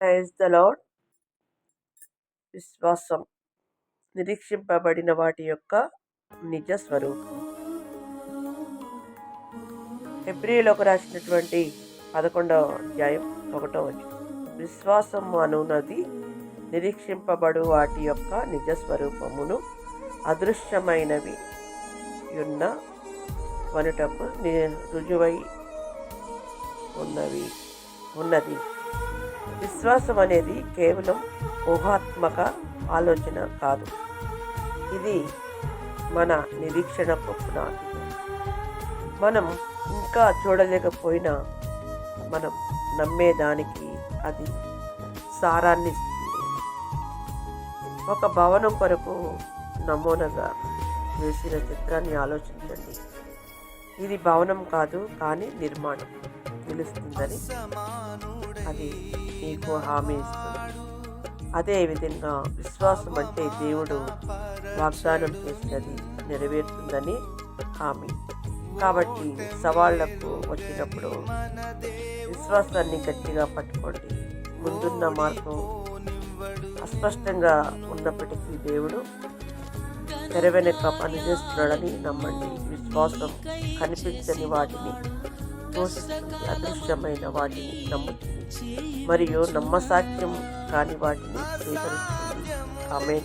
Praise the lord విశ్వాసం. నిరీక్షింపబడిన వాటి యొక్క నిజ స్వరూపం. ఫిబ్రిలోకి రాసినటువంటి పదకొండవ అధ్యాయం ఒకటో వచ్చి విశ్వాసం అనున్నది నిరీక్షింపబడు వాటి యొక్క నిజ స్వరూపమును అదృశ్యమైనవి ఉన్న వనుటకు రుజువై ఉన్నవి ఉన్నది. విశ్వాసం అనేది కేవలం ఊహాత్మక ఆలోచన కాదు. ఇది మన నిరీక్షణకు పునాది మనం ఇంకా చూడలేకపోయినా మనం నమ్మేదానికి అది సారాన్ని ఒక భవనం కొరకు నమూనాగా వేసిన చిత్రాన్ని ఆలోచించండి. ఇది భవనం కాదు కానీ నిర్మాణం నిలుస్తుందని అది నీకు హామీ ఇస్తుంది. అదే విధంగా విశ్వాసం అంటే దేవుడు వాగ్దానం చేసినది నెరవేరుతుందని హామీ. కాబట్టి సవాళ్ళకు వచ్చినప్పుడు విశ్వాసాన్ని గట్టిగా పట్టుకోండి. ముందున్న మార్గం అస్పష్టంగా ఉన్నప్పటికీ దేవుడు తెర పనిచేస్తున్నాడని నమ్మండి. విశ్వాసం కనిపించని వాటిని పోషిస్తుంది అదృశ్యమైన వాటిని నమ్ముతుంది. మరియు నమ్మసాధ్యం కాని వాటిని స్వీకరిస్తుంది. ఆమె